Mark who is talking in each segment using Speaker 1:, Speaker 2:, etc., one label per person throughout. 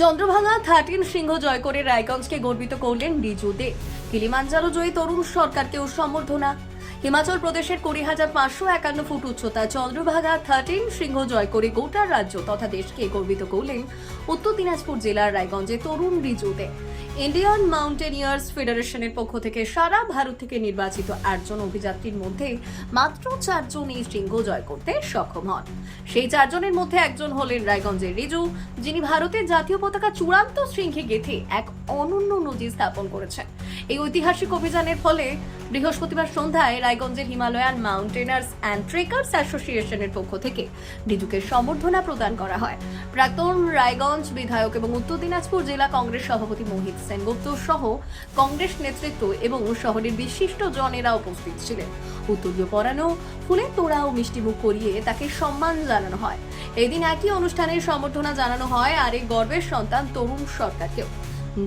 Speaker 1: চন্দ্রভাঙা thirteen সিংহ জয় করে রায়গঞ্জকে গর্বিত করলেন রিজু দে। কিলিমাঞ্জারো জয়ী তরুণ সরকারকেও সম্বর্ধনা। হিমাচল প্রদেশের কুড়ি হাজার পাঁচশো একান্ন ফুট উচ্চতা চন্দ্রভাগা থার্টিন সিংহ জয় করে গোটা রাজ্য তথা দেশকে গর্বিত করলেন উত্তর দিনাজপুর জেলার রায়গঞ্জে তরুণ রিজু দে। ইন্ডিয়ান মাউন্টেনিয়ার্স ফেডারেশনের পক্ষ থেকে সারা ভারত থেকে নির্বাচিত আটজন অভিযাত্রীর মধ্যে মাত্র চারজন এই শৃঙ্গ জয় করতে সক্ষম হন। সেই চারজনের মধ্যে একজন হলেন রায়গঞ্জের রিজু, যিনি ভারতের জাতীয় পতাকা চূড়ান্ত শৃঙ্গে গেথে এক অনন্য নজির স্থাপন করেছেন। এই ঐতিহাসিক অভিযানের ফলে বৃহস্পতিবার সন্ধ্যায় রায়গঞ্জের হিমালয়ান মাউন্টেনার্স অ্যান্ড ট্রেকার্স অ্যাসোসিয়েশনের পক্ষ থেকে রিজুকে সম্বর্ধনা প্রদান করা হয়। প্রাক্তন রায়গঞ্জ বিধায়ক এবং উত্তর দিনাজপুর জেলা কংগ্রেস সভাপতি মোহিত সেনগুপ্ত সহ কংগ্রেস নেতৃত্ব এবং শহরের বিশিষ্ট জনেরা উপস্থিত ছিলেন। উত্তরীয় পরানো ফুলের তোড়া ও মিষ্টিমুখ করিয়ে তাকে সম্মান জানানো হয়। এদিন একই অনুষ্ঠানে সম্বর্ধনা জানানো হয় আর আরেক গর্বের সন্তান তরুণ সরকারকেও।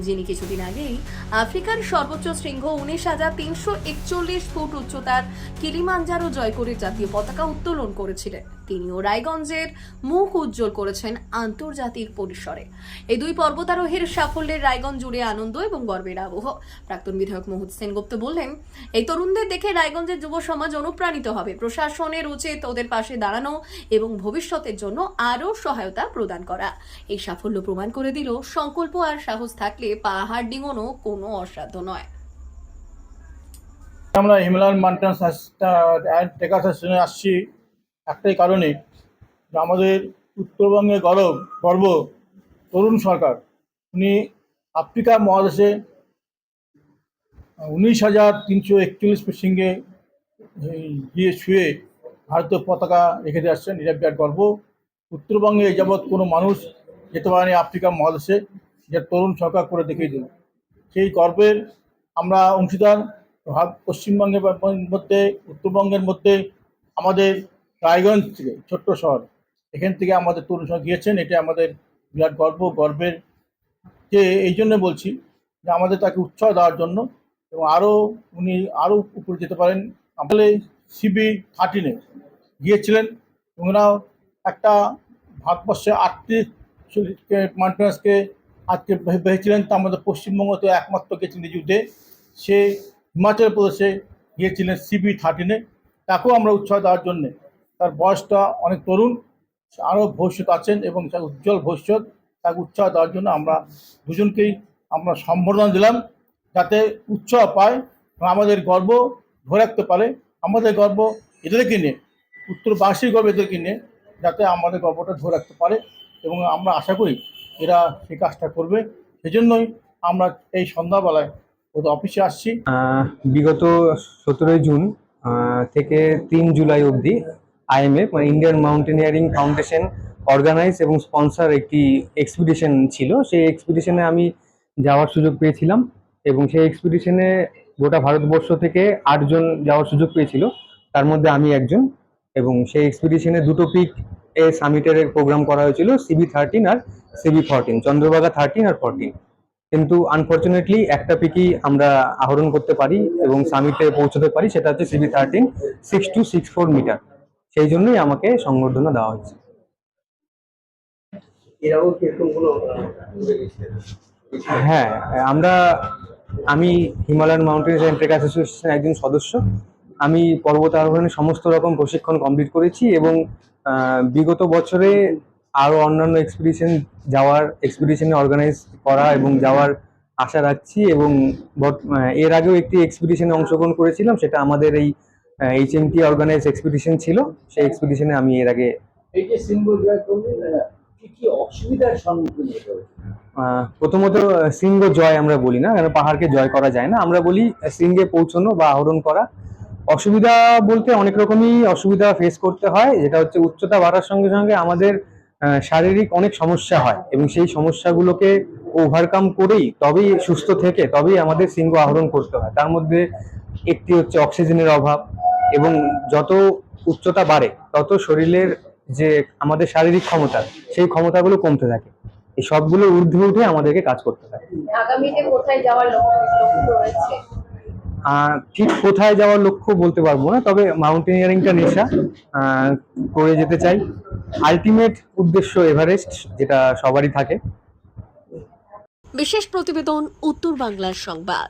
Speaker 1: যিনি কিছুদিন আগেই আফ্রিকার সর্বোচ্চ শৃঙ্গ উনিশ হাজার তিনশো একচল্লিশ ফুট উচ্চতার কিলিমাঞ্জারো জয় করে জাতীয় পতাকা উত্তোলন করেছিলেন। তিনিও রায়গঞ্জের মুখ উজ্জ্বল করেছেন আন্তর্জাতিক পরিসরে। এই দুই পর্বতারোহীর সাফল্যের রায়গঞ্জ জুড়ে আনন্দ এবং গর্বের আবহ। প্রাক্তন বিধায়ক মোহিত সেনগুপ্ত বললেন, এই তরুণদের দেখে রায়গঞ্জের যুব সমাজ অনুপ্রাণিত হবে। প্রশাসনের উচিত ওদের পাশে দাঁড়ানো এবং ভবিষ্যতের জন্য আরও সহায়তা প্রদান করা। এই সাফল্য প্রমাণ করে দিল, সংকল্প আর সাহস থাকলে পাহাড় ডিঙোনো কোনো অসাধ্য নয়।
Speaker 2: আমরা হিমালয়ান মাউন্টেন্স টেকার সেশনে আসছি। একটাই কারণে আমাদের উত্তরবঙ্গে গর্ব গর্ব তরুণ সরকার। উনি আফ্রিকা মহাদেশে উনিশ হাজার তিনশো একচল্লিশ ফুট গিয়ে ছুঁয়ে ভারতীয় পতাকা রেখে দিয়ে আসছেন। এটা বিরাট গর্ব। উত্তরবঙ্গে যাবৎ কোনো মানুষ যেতে পারেনি আফ্রিকা মহাদেশে যে তরুণ সরকার করে দেখিয়ে দিল। সেই গর্বের আমরা অংশীদার পশ্চিমবঙ্গের মধ্যে, উত্তরবঙ্গের মধ্যে আমাদের রায়গঞ্জ থেকে, ছোট্ট শহর। এখান থেকে আমাদের তরুণ গিয়েছেন এটা আমাদের বিরাট গর্ব, গর্বের। যে এই জন্য বলছি যে আমাদের তাকে উৎসাহ দেওয়ার জন্য এবং আরও উনি আরও উপরে যেতে পারেন। আমাদের সিবি থার্টিনে গিয়েছিলেন ওনারাও একটা ভারতবর্ষে আটটি মাউন্টেনার্সকে আজকে ভেবেছিলেন, তা আমাদের পশ্চিমবঙ্গ তো একমাত্র এই যুদ্ধে সে হিমাচল প্রদেশে গিয়েছিলেন সিবি থার্টিনে তাকেও আমরা উৎসাহ দেওয়ার জন্যে তার বয়সটা অনেক তরুণ আরও ভবিষ্যৎ আছেন এবং তার উজ্জ্বল ভবিষ্যৎ তাকে উৎসাহ দেওয়ার জন্য আমরা দুজনকেই আমরা সম্বর্ধনা দিলাম যাতে উৎসাহ পায় আমাদের গর্ব ধরে রাখতে পারে। আমাদের গর্ব এদেরকে নিয়ে, উত্তরবাসীর গর্ব এদেরকে নিয়ে যাতে আমাদের গর্বটা ধরে রাখতে পারে এবং আমরা আশা করি এরা সেই কাজটা করবে। সেজন্যই আমরা এই সন্ধ্যাবেলায় ওদের অফিসে আসছি।
Speaker 3: বিগত সতেরোই জুন থেকে তিন জুলাই অবধি আইএমএফ মানে ইন্ডিয়ান মাউন্টেনিয়ারিং ফাউন্ডেশন অর্গানাইজ এবং স্পন্সর একটি এক্সপিডিশন ছিল। সেই এক্সপিডিশনে আমি যাওয়ার সুযোগ পেয়েছিলাম এবং সেই এক্সপিডিশনে গোটা ভারতবর্ষ থেকে আটজন যাওয়ার সুযোগ পেয়েছিল। তার মধ্যে আমি একজন এবং সেই এক্সপিডিশনে দুটো পিক এ সামিটের প্রোগ্রাম করা হয়েছিল সিবি থার্টিন আর সিবি ফোরটিন চন্দ্রভাগা থার্টিন আর ফোরটিন কিন্তু আনফর্চুনেটলি একটা পিকই আমরা আহরণ করতে পারি এবং সামিটে পৌঁছতে পারি, সেটা হচ্ছে CB thirteen six two six four metre সেই জন্যই আমাকে সংবর্ধনা দেওয়া হয়েছে। হ্যাঁ আমরা আমি হিমালয়ান মাউন্টেন অ্যান্ড ট্রেক অ্যাসোসিয়েশনের একজন সদস্য। আমি পর্বত আরোহণের সমস্ত রকম প্রশিক্ষণ কমপ্লিট করেছি এবং বিগত বছরে আরও অন্যান্য এক্সপিডিশন যাওয়ার এক্সপিডিশনে অর্গানাইজ করা এবং যাওয়ার আশা রাখছি এবং এর আগেও একটি এক্সপিডিশনে অংশগ্রহণ করেছিলাম সেটা আমাদের এই H M T organise expedition ছিল সেই এক্সপিডিশনে আমি এর আগে
Speaker 4: এই যে সিম্বল জয় করলেন কি কি অসুবিধার সম্মুখীন হতে
Speaker 3: প্রথমত সিংহ জয় আমরা বলি না কারণ পাহাড়কে জয় করা যায় না। আমরা বলি সিংহে পৌঁছানো বা আহরণ করা। অসুবিধা বলতে অনেক রকমই অসুবিধা ফেস করতে হয়। যেটা হচ্ছে উচ্চতা বাড়ার সঙ্গে সঙ্গে আমাদের শারীরিক অনেক সমস্যা হয় এবং সেই সমস্যাগুলোকে ওভারকাম করেই তবেই সুস্থ থেকে তবেই আমাদের সিংহ আহরণ করতে হয়। তার মধ্যে একটি হচ্ছে অক্সিজেনের অভাব এবং যত উচ্চতা বাড়ে তত শরীরের যে আমাদের শারীরিক ক্ষমতা সেই ক্ষমতাগুলো কমতে থাকে। এই সবগুলো ঊর্ধ্বে উঠে আমাদেরকে কাজ করতে থাকে
Speaker 5: আগামীতে কোথায় যাওয়ার লক্ষ্য লক্ষ্য রয়েছে?
Speaker 3: ঠিক কোথায় যাওয়ার লক্ষ্য বলতে পারব না তবে মাউন্টেনিয়ারিংটা নেশা করে যেতে চাই। আলটিমেট উদ্দেশ্য এভারেস্ট যেটা সবারই থাকে।
Speaker 1: বিশেষ প্রতিবেদন উত্তর বাংলার সংবাদ।